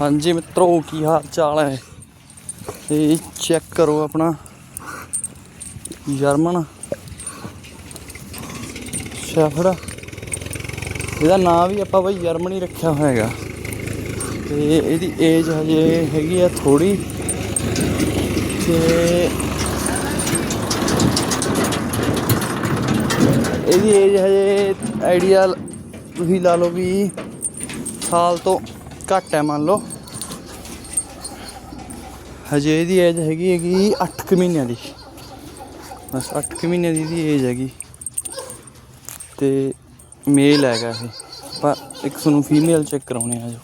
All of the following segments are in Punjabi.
ਹਾਂਜੀ ਮਿੱਤਰੋ, ਕੀ ਹਾਲ ਚਾਲ ਹੈ? ਇਹ ਚੈੱਕ ਕਰੋ ਆਪਣਾ ਜਰਮਨ ਸ਼ੈਫਰਡ ਇਹਦਾ ਨਾਂ ਵੀ ਆਪਾਂ ਬਈ ਜਰਮਨੀ ਰੱਖਿਆ ਹੋਇਆ ਹੈਗਾ। ਤੇ ਇਹਦੀ ਏਜ ਹਜੇ ਹੈਗੀ ਆ ਥੋੜੀ ਤੇ ਇਹਦੀ ਏਜ ਹਜੇ ਆਈਡੀਆ ਤੁਸੀਂ ਲਾ ਲਓ ਵੀ ਸਾਲ ਤੋਂ ਘੱਟ ਹੈ ਮੰਨ ਲਓ। ਹਜੇ ਇਹਦੀ ਏਜ ਹੈਗੀ ਹੈਗੀ 8 ਕੁ ਮਹੀਨਿਆਂ ਦੀ। ਬਸ 8 ਕੁ ਮਹੀਨਿਆਂ ਦੀ ਇਹਦੀ ਏਜ ਹੈਗੀ। ਤੇ ਮੇਲ ਹੈਗਾ ਇਹ। ਪਰ ਇੱਕ ਤੁਹਾਨੂੰ ਫੀਮੇਲ ਚੈੱਕ ਕਰਾਉਣੇ ਆ ਜੋ।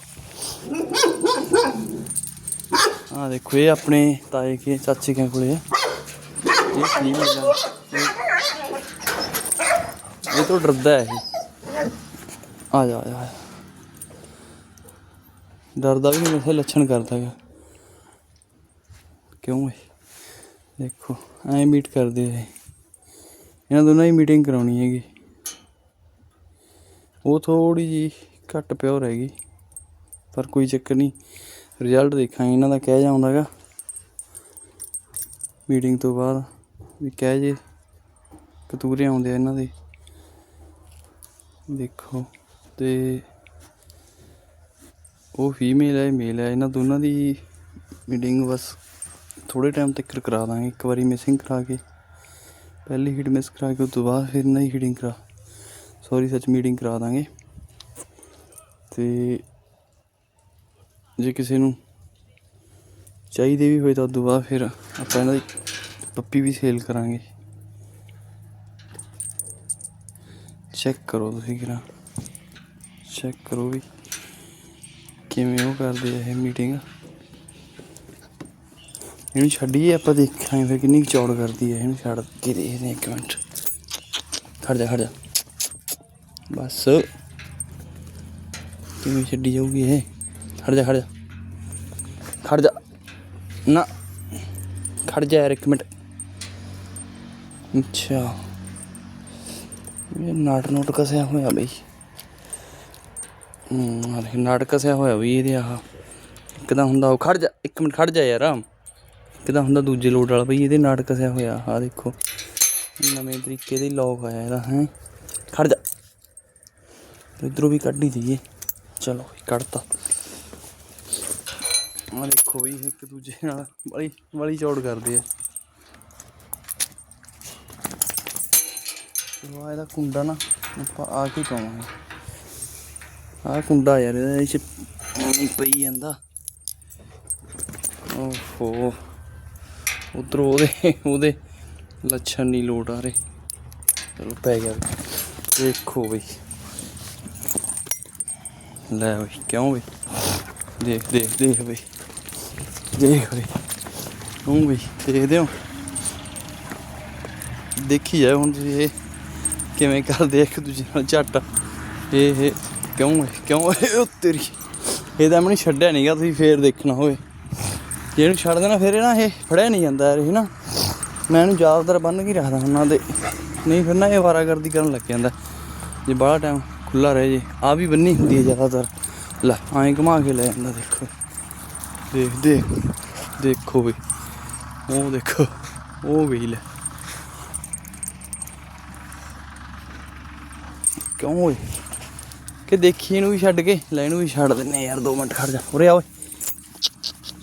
ਆ ਦੇਖੋ, ਇਹ ਆਪਣੇ ਤਾਏ ਕੇ ਚਾਚੇ ਕੇ ਕੋਲੇ ਆ। ਇਹ ਫੀਮੇਲ ਆ। ਇਹ- ਤੋਂ ਡਰਦਾ ਹੈ ਇਹ। ਆ ਜਾ ਆ ਜਾ ਆ ਜਾ। ਡਰਦਾ ਵੀ ਨਹੀਂ, ਵੈਸੇ ਲੱਛਣ ਕਰਦਾ ਹੈਗਾ ਕਿਉਂ ਹੈ ਦੇਖੋ, ਐ ਮੀਟ ਕਰਦੇ ਆ ਇਹਨਾਂ ਦੋਨਾਂ ਦੀ ਮੀਟਿੰਗ ਕਰਾਉਣੀ ਹੈਗੀ। ਉਹ ਥੋੜੀ ਜੀ ਘੱਟ ਪਿਓਰ ਹੈਗੀ ਪਰ ਕੋਈ ਚੱਕਰ ਨਹੀਂ। ਰਿਜ਼ਲਟ ਦੇਖਾਂਗੇ, ਇਹਨਾਂ ਦਾ ਕਹਿ ਜਾਉਂਦਾਗਾ ਮੀਟਿੰਗ ਤੋਂ ਬਾਅਦ ਵੀ ਕਹਿ ਜੇ, ਕਤੂਰੇ ਆਉਂਦੇ ਆ ਇਹਨਾਂ ਦੇ। ਦੇਖੋ, ਤੇ ਉਹ ਫੀਮੇਲ ਹੈ ਮੇਲ ਹੈ ਇਹਨਾਂ ਦੋਨਾਂ ਦੀ ਮੀਟਿੰਗ ਬਸ ਥੋੜੇ ਟਾਈਮ ਤੱਕ ਕਰਾ ਦਾਂਗੇ, ਇੱਕ ਵਾਰੀ ਮਿਸਿੰਗ ਕਰਾ ਕੇ। ਪਹਿਲੀ ਹੀਟ ਮਿਸ ਕਰਾ ਕੇ ਉਸ ਤੋਂ ਬਾਅਦ ਫਿਰ ਨਈ ਹੀਟਿੰਗ ਕਰਾ। ਸੌਰੀ ਸੱਚ ਮੀਟਿੰਗ ਕਰਾ ਦਾਂਗੇ। ਤੇ ਜੇ ਕਿਸੇ ਨੂੰ ਚਾਹੀਦੇ ਵੀ ਹੋਏ ਤਾਂ ਉਸ ਤੋਂ ਬਾਅਦ ਫਿਰ ਆਪਾਂ ਇਹਨਾਂ ਦੀ ਪੱਪੀ ਵੀ ਸੇਲ ਕਰਾਂਗੇ। ਚੈੱਕ ਕਰੋ ਤੁਸੀਂ ਕਿਰਾ ਚੈੱਕ ਕਰੋ ਵੀ ਕਿਵੇਂ ਉਹ ਕਰਦੇ ਆ ਇਹ ਮੀਟਿੰਗ ਇਹਨੂੰ ਛੱਡੀਏ ਆਪਾਂ ਦੇਖਾਂਗੇ ਫਿਰ ਕਿੰਨੀ ਕੁ ਚੌੜ ਕਰਦੀ ਹੈ ਇਹਨੂੰ ਛੱਡ ਕੇ ਦੇਖਦੇ ਹਾਂ ਇੱਕ ਮਿੰਟ। ਖੜ ਜਾ ਖੜ ਜਾ। ਬਸ। ਕਿਵੇਂ ਛੱਡੀ ਜਾਊਗੀ ਇਹ? ਖੜ ਜਾ ਖੜ ਜਾ। ਖੜ ਜਾ। ਨਾ। ਖੜ ਜਾ ਯਾਰ ਇੱਕ ਮਿੰਟ। ਅੱਛਾ। ਇਹ ਨਾਟ ਨੋਟ ਕਸਿਆ ਹੋਇਆ ਬਈ। ਹੂੰ, ਆਹ ਨਾਟ ਕਸਿਆ ਹੋਇਆ ਵੀ ਇਹਦੇ ਆਹ। ਇੱਕ ਤਾਂ ਹੁੰਦਾ ਉਹ ਖੜ ਜਾ, ਇੱਕ ਮਿੰਟ ਖੜ ਜਾ ਯਾਰ। ਇੱਕ ਤਾਂ ਹੁੰਦਾ ਦੂਜੇ ਲੋਡ ਵਾਲਾ ਬਈ ਇਹਦੇ ਨਾਟ ਕਸਿਆ ਹੋਇਆ, ਆਹ ਦੇਖੋ। ਨਵੇਂ ਤਰੀਕੇ ਦੇ ਲੋਕ ਆਇਆ ਇਹਦਾ, ਹੈ। ਖੜ ਜਾ। ਇਧਰੋਂ ਵੀ ਕੱਢ ਹੀ ਦਈਏ। ਚਲੋ ਕੱਢਤਾ। ਆਹ ਦੇਖੋ ਵੀ ਇੱਕ ਦੂਜੇ ਨਾਲ ਬੜੀ ਬੜੀ ਚੌੜ ਕਰਦੇ ਆ। ਇਹਦਾ ਕੁੰਡਾ ਨਾ, ਆਪਾਂ ਆ ਕੇ ਪਾਵਾਂਗੇ। ਆਹ ਕੁੰਡਾ ਯਾਰ, ਇਹਦੇ ਚ ਪਾਣੀ ਪਈ ਜਾਂਦਾ। ਓਹੋ। ਉਧਰ ਉਹਦੇ ਉਹਦੇ ਲੱਛਣ ਨਹੀਂ ਲੋਟ ਆ ਰਹੇ। ਚਲੋ ਪੈ ਗਿਆ। ਦੇਖੋ ਬਈ। ਲੈ ਬਈ, ਕਿਉਂ ਬਈ? ਦੇਖ ਦੇਖ ਦੇਖ ਬਈ। ਦੇਖ ਬਈ। ਤੂੰ ਬਈ, ਦੇਖਦੇ ਹੋ। ਦੇਖੀ ਜਾਏ ਹੁਣ ਤੁਸੀਂ ਇਹ ਕਿਵੇਂ ਕਰਦੇ ਇੱਕ ਦੂਜੇ ਨਾਲ ਝੱਟ। ਇਹ ਇਹ ਕਿਉਂ ਹੈ ਕਿਉਂ? ਇਹ ਉਹ ਤੇਰੀ ਇਹਦਾ ਮੈਨੂੰ ਛੱਡਿਆ ਨਹੀਂਗਾ ਤੁਸੀਂ ਫੇਰ ਦੇਖਣਾ ਹੋਵੇ। ਜੇ ਇਹਨੂੰ ਛੱਡ ਦੇਣਾ, ਫਿਰ ਇਹ ਨਾ ਇਹ ਫੜਿਆ ਨਹੀਂ ਜਾਂਦਾ ਇਹ ਨਾ। ਮੈਂ ਇਹਨੂੰ ਜ਼ਿਆਦਾਤਰ ਬੰਨ ਕੇ ਰੱਖਦਾ ਹੁੰਦਾ ਦੇ। ਨਹੀਂ, ਫਿਰ ਨਾ ਇਹ ਵਾਰਾਗਰਦੀ ਕਰਨ ਲੱਗ ਜਾਂਦਾ। ਜੇ ਬਾਹਲਾ ਟਾਈਮ ਖੁੱਲਾ ਰਹੇ ਜੇ। ਆ ਵੀ ਬੰਨੀ ਹੁੰਦੀ ਹੈ ਜ਼ਿਆਦਾਤਰ। ਲੈ, ਐਂ ਘੁਮਾ ਕੇ ਲੈ ਜਾਂਦਾ, ਦੇਖੋ। ਦੇਖ ਦੇਖ, ਦੇਖੋ ਵੀ। ਉਹ ਦੇਖੋ, ਉਹ ਗਈ ਲੈ। ਕਿਉਂ ਓਏ? ਕਿ ਦੇਖੀ ਇਹਨੂੰ ਵੀ ਛੱਡ ਕੇ। ਲੈ ਇਹਨੂੰ ਵੀ ਛੱਡ ਦਿੰਨੇ ਯਾਰ 2 ਮਿੰਟ ਖੜ ਜਾ। ਉਰੇ ਆ ਓਏ।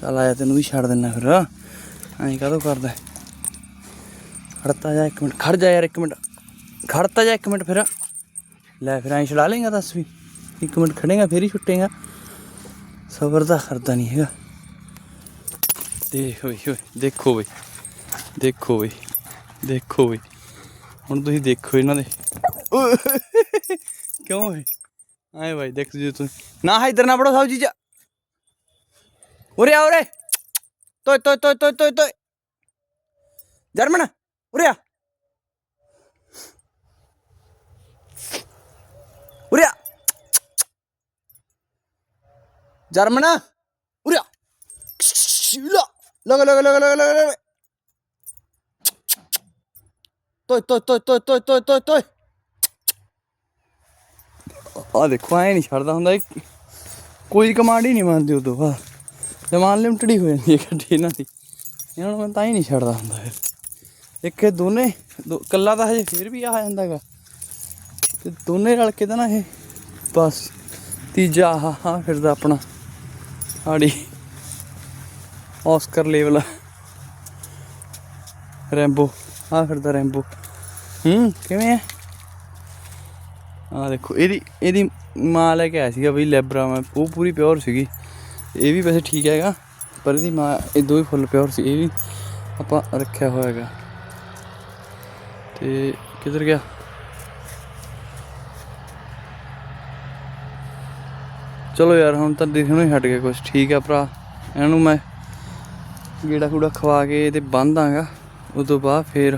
ਚੱਲ ਆਇਆ ਤੈਨੂੰ ਵੀ ਛੱਡ ਦਿੰਨਾ ਫਿਰ। ਐਂ ਕਾਹਦੋਂ ਕਰਦਾ? ਖੜਤਾ ਜਾ ਇੱਕ ਮਿੰਟ, ਖੜ ਜਾ ਯਾਰ ਇੱਕ ਮਿੰਟ। ਖੜਤਾ ਜਾ ਇੱਕ ਮਿੰਟ ਫਿਰ। ਲੈ ਫਿਰ ਐਂ ਛਡਾ ਲੇਗਾ ਦੱਸ ਵੀ। ਇੱਕ ਮਿੰਟ ਖੜੇਗਾ, ਫਿਰ ਹੀ ਛੁੱਟੇਗਾ। ਸਬਰ ਦਾ ਕਰਦਾ ਨਹੀਂ ਹੈਗਾ। ਦੇਖ ਓਏ ਓਏ, ਦੇਖੋ ਓਏ ਦੇਖੋ ਓਏ ਦੇਖੋ ਓਏ ਹੁਣ ਤੁਸੀਂ ਦੇਖੋ ਇਹਨਾਂ ਦੇ। ਕਿਉਂ ਓਏ? ਆਏ ਭਾਈ ਦੇਖ ਜੀ ਤੂੰ ਨਾ ਹੈ ਇਧਰ ਨਾ ਬੜੋ ਸਾਹਿਬ ਜੀ ਜਾ ਉਰੇ ਆ ਉਰੇ ਤੋਏ ਤੋਏ ਤੋਏ ਤੋਏ ਤੋਏ ਤੋਏ ਜਰਮਨ ਉਰੇ ਆ ਉਰੇ ਆ ਜਰਮਨ ਉਰੇ ਆ ਲਾ ਲਗਾ ਲਗਾ ਲਗਾ ਲਗਾ ਲਗਾ ਤੋਏ ਤੋਏ ਤੋਏ ਤੋਏ ਤੋਏ ਤੋਏ ਆ ਦੇਖੋ, ਐ ਨਹੀਂ ਛੱਡਦਾ ਹੁੰਦਾ ਕੋਈ ਕਮਾਂਡ ਹੀ ਨਹੀਂ ਮੰਨਦੀ ਉਦੋਂ ਬਾਅਦ। ਡਿਮਾਂਡ ਲਿਮਟਡ ਹੀ ਹੋ ਜਾਂਦੀ ਹੈ ਗੱਡੀ ਇਹਨਾਂ ਦੀ। ਇਹਨਾਂ ਨੂੰ ਮੈਂ ਤਾਂ ਹੀ ਨਹੀਂ ਛੱਡਦਾ ਹੁੰਦਾ ਫਿਰ। ਇੱਕ ਇਹ ਦੋਨੇ, ਦੋ- ਇਕੱਲਾ ਤਾਂ ਹਜੇ ਫਿਰ ਵੀ ਆ ਜਾਂਦਾ ਹੈਗਾ। ਤੇ ਦੋਨੇ ਰਲ ਕੇ ਤਾਂ ਨਾ ਇਹ ਬਸ ਤੀਜਾ ਆਹ ਹਾਂ ਫਿਰਦਾ ਆਪਣਾ। ਆੜੀ ਆਸਕਰ ਲੈਵਲ ਰੈਂਬੋ ਆ ਫਿਰਦਾ ਰੈਂਬੋ। ਹੂੰ, ਕਿਵੇਂ ਹੈ ਆ ਦੇਖੋ, ਇਹਦੀ ਇਹਦੀ ਮਾਂ ਲੈ ਕੇ ਆਇਆ ਸੀਗਾ ਬਈ ਲੈਬਰਾ, ਮੈਂ, ਉਹ ਪੂਰੀ ਪਿਓਰ ਸੀਗੀ। ਇਹ ਵੀ ਵੈਸੇ ਠੀਕ ਹੈਗਾ, ਪਰ ਇਹਦੀ ਮਾਂ, ਇਹ ਦੋ ਹੀ ਫੁੱਲ ਪਿਓਰ ਸੀ, ਇਹ ਵੀ ਆਪਾਂ ਰੱਖਿਆ ਹੋਇਆ ਹੈਗਾ। ਤੇ ਕਿੱਧਰ ਗਿਆ? ਚਲੋ ਯਾਰ, ਹੁਣ ਤਾਂ ਦਿਖਣੋਂ ਹੀ ਹਟ ਗਿਆ ਕੁਝ ਠੀਕ ਆ ਭਰਾ। ਇਹਨਾਂ ਨੂੰ ਮੈਂ ਗੇੜਾ ਕੂੜਾ ਖਵਾ ਕੇ ਤੇ ਬੰਨ ਦਾਂਗਾ ਉਸ ਤੋਂ ਬਾਅਦ ਫੇਰ,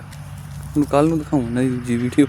ਹੁਣ ਕੱਲ ਨੂੰ ਦਿਖਾਉਂ ਇਹਨਾਂ ਦੀ ਦੂਜੀ ਵੀਡੀਓ